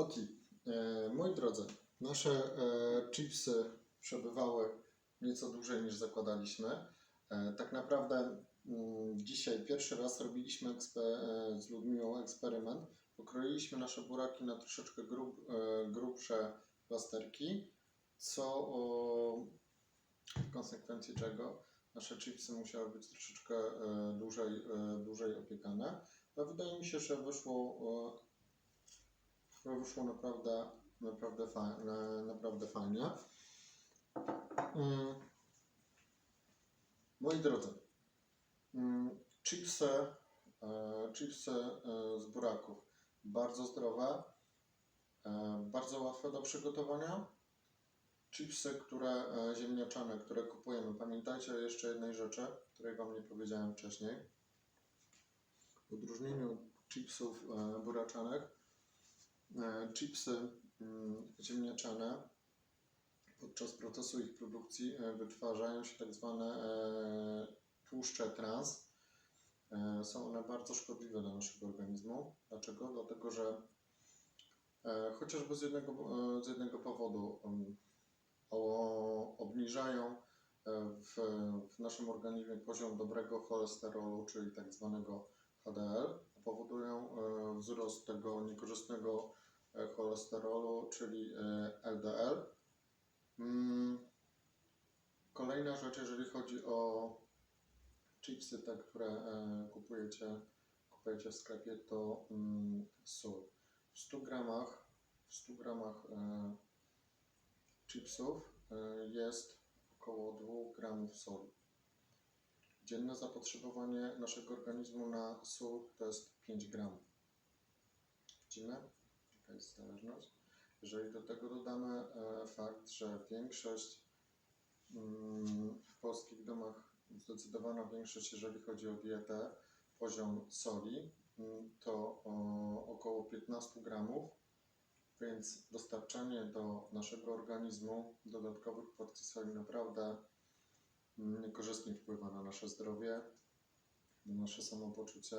Ok, e, moi drodzy, nasze e, chipsy przebywały nieco dłużej niż zakładaliśmy. E, tak naprawdę mm, dzisiaj pierwszy raz robiliśmy e, z Ludmiłą eksperyment. Pokroiliśmy nasze buraki na troszeczkę grub, e, grubsze plasterki, co o, w konsekwencji czego nasze chipsy musiały być troszeczkę e, dłużej, e, dłużej opiekane. No, wydaje mi się, że wyszło e, wyszło naprawdę, naprawdę, fajnie, naprawdę fajnie. Mm. Moi drodzy, mm, chipsy, e, chipsy e, z buraków bardzo zdrowe, e, bardzo łatwe do przygotowania. Chipsy, które ziemniaczane, które kupujemy. Pamiętajcie o jeszcze jednej rzeczy, której Wam nie powiedziałem wcześniej. W odróżnieniu chipsów buraczanych, chipsy mm, ziemniaczane podczas procesu ich produkcji e, wytwarzają się tak zwane e, tłuszcze trans. E, Są one bardzo szkodliwe dla naszego organizmu. Dlaczego? Dlatego, że e, chociażby z jednego, e, z jednego powodu o, obniżają e, w, w naszym organizmie poziom dobrego cholesterolu, czyli tak zwanego HDL, powodują e, wzrost tego niekorzystnego e, cholesterolu, czyli e, LDL. Mm, Kolejna rzecz, jeżeli chodzi o chipsy, te, które e, kupujecie, kupujecie w sklepie, to mm, sól. W 100 gramach, w 100 gramach e, chipsów e, jest około 2 gramów soli. Dzienne zapotrzebowanie naszego organizmu na sól to jest 5 gramów. Widzimy? Jaka jest zależność? Jeżeli do tego dodamy e, fakt, że większość mm, w polskich domach, zdecydowana większość, jeżeli chodzi o dietę, poziom soli, mm, to około 15 gramów, więc dostarczanie do naszego organizmu dodatkowych porcji soli naprawdę mm, niekorzystnie wpływa na nasze zdrowie, na nasze samopoczucie.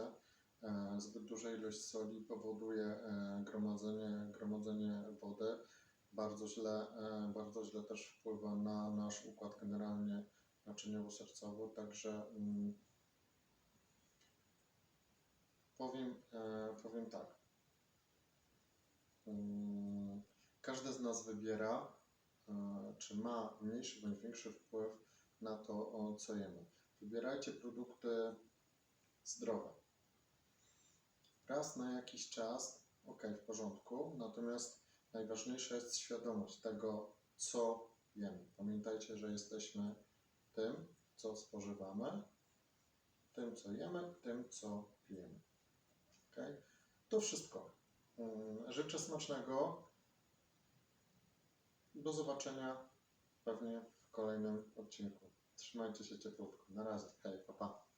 E, Zbyt duża ilość soli powoduje e, gromadzenie, gromadzenie wody. Bardzo źle, e, bardzo źle też wpływa na nasz układ generalnie naczyniowo-sercowy, także mm, powiem, powiem tak. Mm, Każdy z nas wybiera, czy ma mniejszy bądź większy wpływ na to, co jemy. Wybierajcie produkty zdrowe raz na jakiś czas, ok, w porządku, natomiast najważniejsza jest świadomość tego, co jemy. Pamiętajcie, że jesteśmy tym, co spożywamy, tym, co jemy, tym, co pijemy. Ok? To wszystko. Mm, Życzę smacznego. Do zobaczenia pewnie w kolejnym odcinku. Trzymajcie się cieplutko. Na razie. Hej, pa, pa.